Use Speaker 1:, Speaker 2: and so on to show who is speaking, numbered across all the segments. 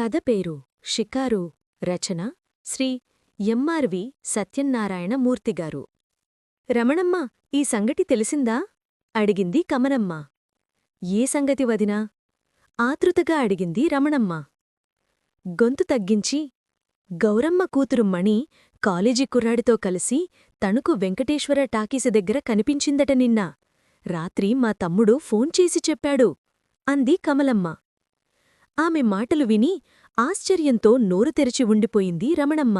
Speaker 1: కథ పేరు షికారు రచన శ్రీ ఎంఆర్వి సత్యనారాయణ మూర్తిగారు రమణమ్మ ఈ సంగటి తెలిసిందా? అడిగింది కమనమ్మ ఏ సంగతి వదినా? ఆతృతగా అడిగింది రమణమ్మ. గొంతు తగ్గించి గౌరమ్మ కూతురు మణి కాలేజీ కుర్రాడితో కలిసి తణుకు వెంకటేశ్వర టాకీసు దగ్గర కనిపించిందట నిన్న. రాత్రి మా తమ్ముడు ఫోన్ చేసి చెప్పాడు అంది కమలమ్మ. ఆమె మాటలు విని ఆశ్చర్యంతో నోరు తెరిచి ఉండిపోయింది రమణమ్మ.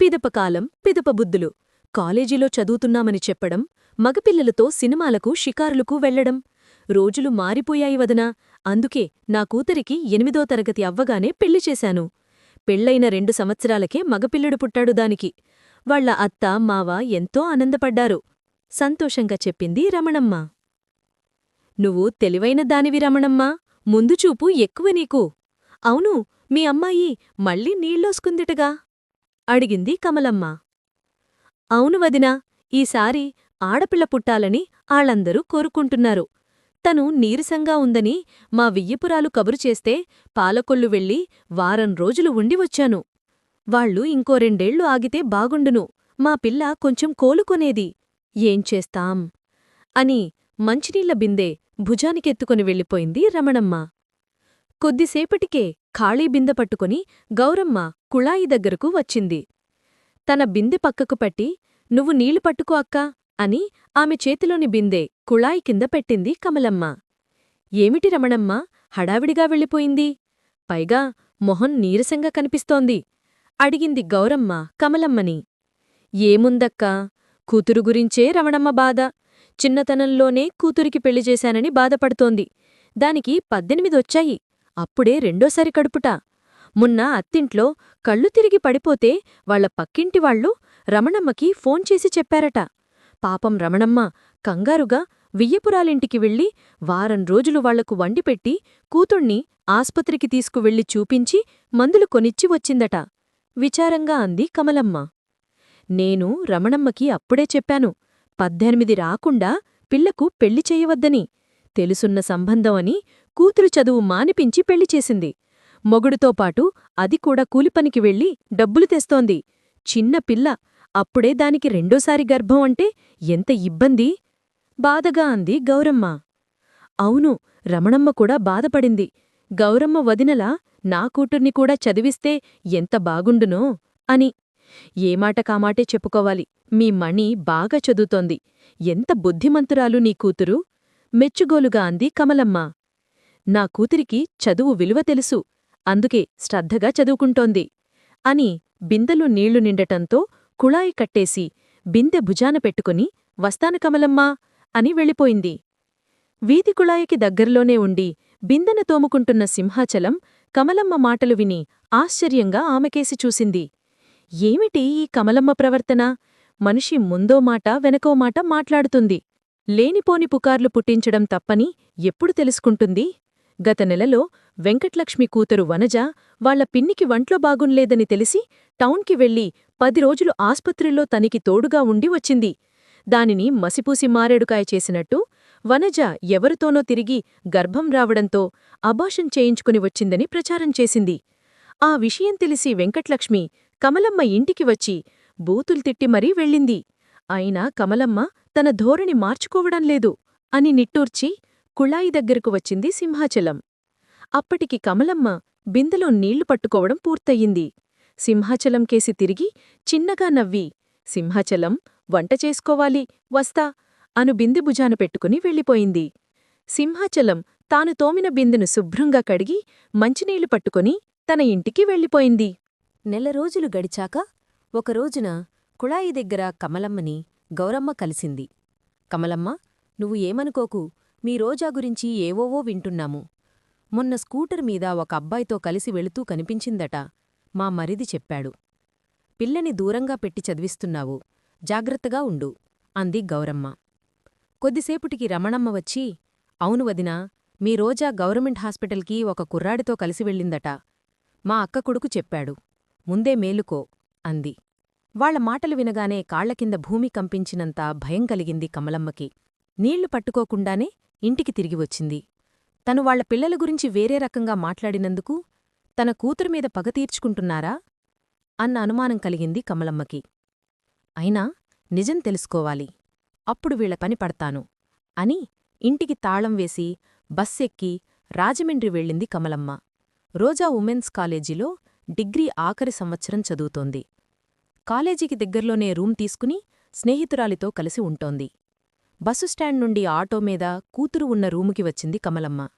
Speaker 1: పిదపకాలం పిదపబుద్ధులు కాలేజీలో చదువుతున్నామని చెప్పడం మగపిల్లలతో సినిమాలకు షికారులకు వెళ్ళడం రోజులు మారిపోయాయి వదనా. అందుకే నా కూతురికి ఎనిమిదో తరగతి అవ్వగానే పెళ్ళి చేశాను. పెళ్ళైన రెండు సంవత్సరాలకే మగపిల్లడు పుట్టాడు దానికి. వాళ్ళ అత్త మావ ఎంతో ఆనందపడ్డారు సంతోషంగా చెప్పింది రమణమ్మ. నువ్వు తెలివైన దానివి రమణమ్మా. ముందుచూపు ఎక్కువ నీకు. అవును మీ అమ్మాయి మళ్ళీ నీళ్ళోసుకుందిటగా? అడిగింది కమలమ్మ. అవును వదినా ఈసారి ఆడపిల్ల పుట్టాలని ఆళ్ళందరూ కోరుకుంటున్నారు. తను నీరసంగా ఉందని మా వియ్యపురాలు కబురు చేస్తే పాలకొల్లు వెళ్ళి వారం రోజులు ఉండి వచ్చాను. వాళ్ళు ఇంకో రెండేళ్ళు ఆగితే బాగుండును. మా పిల్ల కొంచెం కోలుకొనేది. ఏం చేస్తాం? అని మంచినీళ్ళ బిందె భుజానికెత్తుకుని వెళ్ళిపోయింది రమణమ్మ. కొద్దిసేపటికే ఖాళీ బిందె పట్టుకుని గౌరమ్మ కుళాయి దగ్గరకు వచ్చింది. తన బిందె పక్కకు పట్టి నువ్వు నీళ్ళు పట్టుకో అక్కా అని ఆమె చేతిలోని బిందె కుళాయి కింద పెట్టింది కమలమ్మ. ఏమిటి రమణమ్మ హడావిడిగా వెళ్ళిపోయింది? పైగా మొహం నీరసంగా కనిపిస్తోంది అడిగింది గౌరమ్మ కమలమ్మని. ఏముందక్కా కూతురు గురించే రమణమ్మ బాధ. చిన్నతనంలోనే కూతురికి పెళ్ళి చేశానని బాధపడుతోంది. దానికి పద్దెనిమిదొచ్చాయి అప్పుడే రెండోసారి కడుపుట. మొన్న అత్తింట్లో కళ్ళు తిరిగి పడిపోతే వాళ్ళ పక్కింటివాళ్ళు రమణమ్మకి ఫోన్ చేసి చెప్పారట. పాపం రమణమ్మ కంగారుగా వియ్యపురాలింటికి వెళ్ళి వారం రోజులు వాళ్ళకు వండిపెట్టి కూతుణ్ణి ఆస్పత్రికి తీసుకువెళ్ళి చూపించి మందులు కొనిచ్చి వచ్చిందట. విచారంగా అంది కమలమ్మ. నేను రమణమ్మకి అప్పుడే చెప్పాను. పద్దెనిమిది రాకుండా పిల్లకు పెళ్ళి చెయ్యవద్దని తెలుసున్న సంబంధం అని కూతురు చదువు మానిపించి పెళ్ళి చేసింది. మొగుడుతో పాటు అది కూడా కూలిపనికి వెళ్ళి డబ్బులు తెస్తోంది. చిన్న పిల్ల అప్పుడే దానికి రెండోసారి గర్భం అంటే ఎంత ఇబ్బంది? బాధగా అంది గౌరమ్మ. అవును రమణమ్మ కూడా బాధపడింది. గౌరమ్మ వదినలా నా కూతుర్ని కూడా చదివిస్తే ఎంత బాగుండునో అని ఏ మాట కామాటే చెప్పుకోవాలి. మీ మణి బాగా చదువుతోంది. ఎంత బుద్ధిమంతురాలు నీ కూతురు? మెచ్చుగోలుగా అంది కమలమ్మ. నా కూతురికి చదువు విలువ తెలుసు. అందుకే శ్రద్ధగా చదువుకుంటోంది. అని బిందెలు నీళ్ళు నిండటంతో కుళాయి కట్టేసి బిందె భుజాన పెట్టుకుని వస్తాను కమలమ్మా అని వెళ్ళిపోయింది. వీధి కుళాయికి దగ్గరలోనే ఉండి బిందెన తోముకుంటున్న సింహాచలం కమలమ్మ మాటలు విని ఆశ్చర్యంగా ఆమెకేసి చూసింది. ఏమిటి ఈ కమలమ్మ ప్రవర్తన? మనిషి ముందో మాట వెనకో మాట మాట్లాడుతుంది. లేనిపోని పుకార్లు పుట్టించడం తప్పని ఎప్పుడు తెలుసుకుంటుంది? గత నెలలో వెంకట్లక్ష్మి కూతురు వనజ వాళ్ళ పిన్నికి వంట్లో బాగుంలేదని తెలిసి టౌన్కి వెళ్ళి పది రోజులు ఆస్పత్రిలో తనికి తోడుగా ఉండి వచ్చింది. దానిని మసిపూసి మారేడుకాయ చేసినట్టు వనజ ఎవరితోనో తిరిగి గర్భం రావడంతో అబాషన్ చేయించుకుని వచ్చిందని ప్రచారం చేసింది. ఆ విషయం తెలిసి వెంకట్లక్ష్మి కమలమ్మ ఇంటికి వచ్చి బూతులు తిట్టి మరీ వెళ్ళింది. అయినా కమలమ్మ తన ధోరణి మార్చుకోవడం లేదు అని నిట్టూర్చి కుళాయి దగ్గరకు వచ్చింది సింహాచలం. అప్పటికి కమలమ్మ బిందెలో నీళ్ళు పట్టుకోవడం పూర్తయింది. సింహాచలం కేసి తిరిగి చిన్నగా నవ్వి సింహాచలం వంట చేసుకోవాలి వస్తా అను బిందె భుజాన పెట్టుకుని వెళ్ళిపోయింది. సింహాచలం తాను తోమిన బిందెను శుభ్రంగా కడిగి మంచినీళ్ళు పట్టుకుని తన ఇంటికి వెళ్ళిపోయింది. నెల రోజులు గడిచాక ఒకరోజున కుళాయి దగ్గర కమలమ్మని గౌరమ్మ కలిసింది. కమలమ్మ నువ్వు ఏమనుకోకు మీ రోజా గురించి ఏవోవో వింటున్నాము. మొన్న స్కూటర్ మీద ఒక అబ్బాయితో కలిసి వెళుతూ కనిపించిందట మా మరిది చెప్పాడు. పిల్లని దూరంగా పెట్టి చదివిస్తున్నావు జాగ్రత్తగా ఉండు అంది గౌరమ్మ. కొద్దిసేపుటికి రమణమ్మ వచ్చి అవును వదినా మీ రోజా గవర్నమెంట్ హాస్పిటల్కి ఒక కుర్రాడితో కలిసి వెళ్ళిందట మా అక్క కొడుకు చెప్పాడు. ముందే మేలుకో అంది. వాళ్ళ మాటలు వినగానే కాళ్ళకింద భూమి కంపించినంత భయం కలిగింది కమలమ్మకి. నీళ్ళు పట్టుకోకుండానే ఇంటికి తిరిగి వచ్చింది. తను వాళ్ళ పిల్లల గురించి వేరే రకంగా మాట్లాడినందుకు తన కూతురు మీద పగ తీర్చుకుంటున్నారా? అన్న అనుమానం కలిగింది కమలమ్మకి. అయినా నిజం తెలుసుకోవాలి. అప్పుడు వీళ్ళ పని పడతాను అని ఇంటికి తాళం వేసి బస్సెక్కి రాజమండ్రి వెళ్ళింది కమలమ్మ. రోజా ఉమెన్స్ కాలేజీలో డిగ్రీ ఆఖరి సంవత్సరం చదువుతోంది. కాలేజీకి దగ్గర్లోనే రూమ్ తీసుకుని స్నేహితురాలితో కలిసి ఉంటోంది. బస్సు స్టాండ్ నుండి ఆటో మీద కూతురు ఉన్న రూముకి వచ్చింది కమలమ్మ.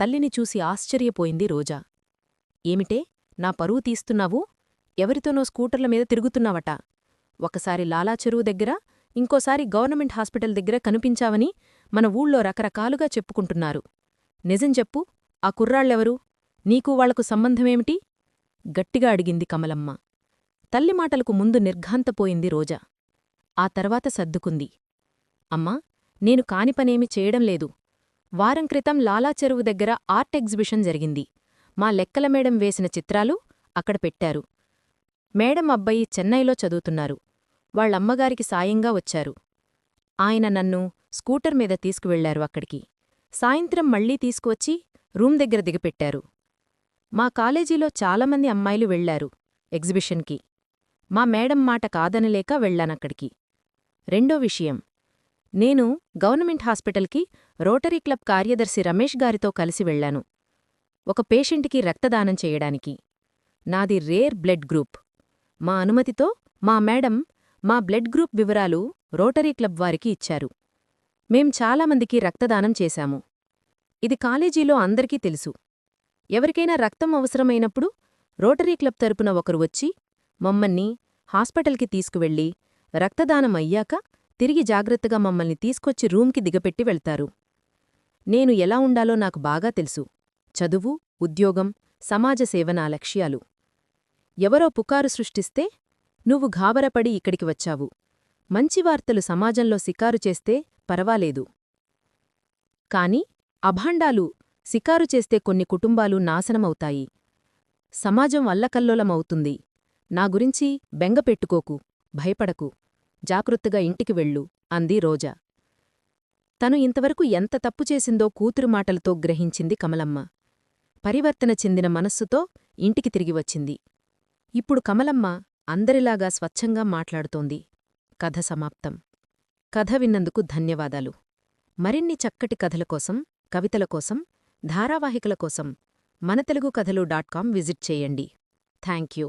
Speaker 1: తల్లిని చూసి ఆశ్చర్యపోయింది రోజా. ఏమిటే నా పరువు తీస్తున్నావు? ఎవరితోనో స్కూటర్ల మీద తిరుగుతున్నావట. ఒకసారి లాలాచెరువు దగ్గర ఇంకోసారి గవర్నమెంట్ హాస్పిటల్ దగ్గర కనిపించావని మన ఊళ్ళో రకరకాలుగా చెప్పుకుంటున్నారు. నిజం చెప్పు ఆ కుర్రాళ్ళెవరు? నీకు వాళ్ళకు సంబంధమేమిటి? గట్టిగా అడిగింది కమలమ్మ. తల్లి మాటలకు ముందు నిర్ఘాంతపోయింది రోజా. ఆ తర్వాత సర్దుకుంది. అమ్మా నేను కాని పనేమి చేయడం లేదు. వారం క్రితం లాలాచెరువు దగ్గర ఆర్ట్ ఎగ్జిబిషన్ జరిగింది. మా లెక్కల మేడం వేసిన చిత్రాలు అక్కడ పెట్టారు. మేడం అబ్బాయి చెన్నైలో చదువుతున్నారు. వాళ్ళమ్మగారికి సాయంగా వచ్చారు. ఆయన నన్ను స్కూటర్ మీద తీసుకువెళ్ళారు అక్కడికి. సాయంత్రం మళ్ళీ తీసుకువచ్చి రూమ్ దగ్గర దిగపెట్టారు. మా కాలేజీలో చాలామంది అమ్మాయిలు వెళ్ళారు ఎగ్జిబిషన్కి. మా మేడం మాట కాదనలేక వెళ్ళానక్కడికి రెండో విషయం నేను గవర్నమెంట్ హాస్పిటల్కి రోటరీ క్లబ్ కార్యదర్శి రమేష్ గారితో కలిసి వెళ్ళాను ఒక పేషెంట్కి రక్తదానం చేయడానికి. నాది రేర్ బ్లడ్ గ్రూప్. మా అనుమతితో మా మేడం మా బ్లడ్ గ్రూప్ వివరాలు రోటరీ క్లబ్ వారికి ఇచ్చారు. మేం చాలామందికి రక్తదానం చేశాము. ఇది కాలేజీలో అందరికీ తెలుసు. ఎవరికైనా రక్తం అవసరమైనప్పుడు రోటరీ క్లబ్ తరపున ఒకరు వచ్చి మమ్మల్ని హాస్పిటల్కి తీసుకువెళ్ళి రక్తదానం అయ్యాక తిరిగి జాగ్రత్తగా మమ్మల్ని తీసుకొచ్చి రూమ్కి దిగపెట్టి వెళ్తారు. నేను ఎలా ఉండాలో నాకు బాగా తెలుసు. చదువు ఉద్యోగం సమాజ సేవ నా లక్ష్యాలు. ఎవరో పుకారు సృష్టిస్తే నువ్వు ఘాబరపడి ఇక్కడికి వచ్చావు. మంచి వార్తలు సమాజంలో సికారు చేస్తే పరవాలేదు. కాని అభాండాలు సికారు చేస్తే కొన్ని కుటుంబాలు నాశనమవుతాయి. సమాజం అల్లకల్లోలమవుతుంది. నా గురించి బెంగపెట్టుకోకు భయపడకు జాగ్రత్తగా ఇంటికి వెళ్ళు అంది రోజా. తను ఇంతవరకు ఎంత తప్పు చేసిందో కూతురు మాటలతో గ్రహించింది కమలమ్మ. పరివర్తన చెందిన మనస్సుతో ఇంటికి తిరిగి వచ్చింది. ఇప్పుడు కమలమ్మ అందరిలాగా స్వచ్ఛంగా మాట్లాడుతోంది. కథ సమాప్తం. కథ విన్నందుకు ధన్యవాదాలు. మరిన్ని చక్కటి కథల కోసం కవితల కోసం ధారావాహికల కోసం మన తెలుగు కథలు డాట్ కామ్ విజిట్ చేయండి. Thank you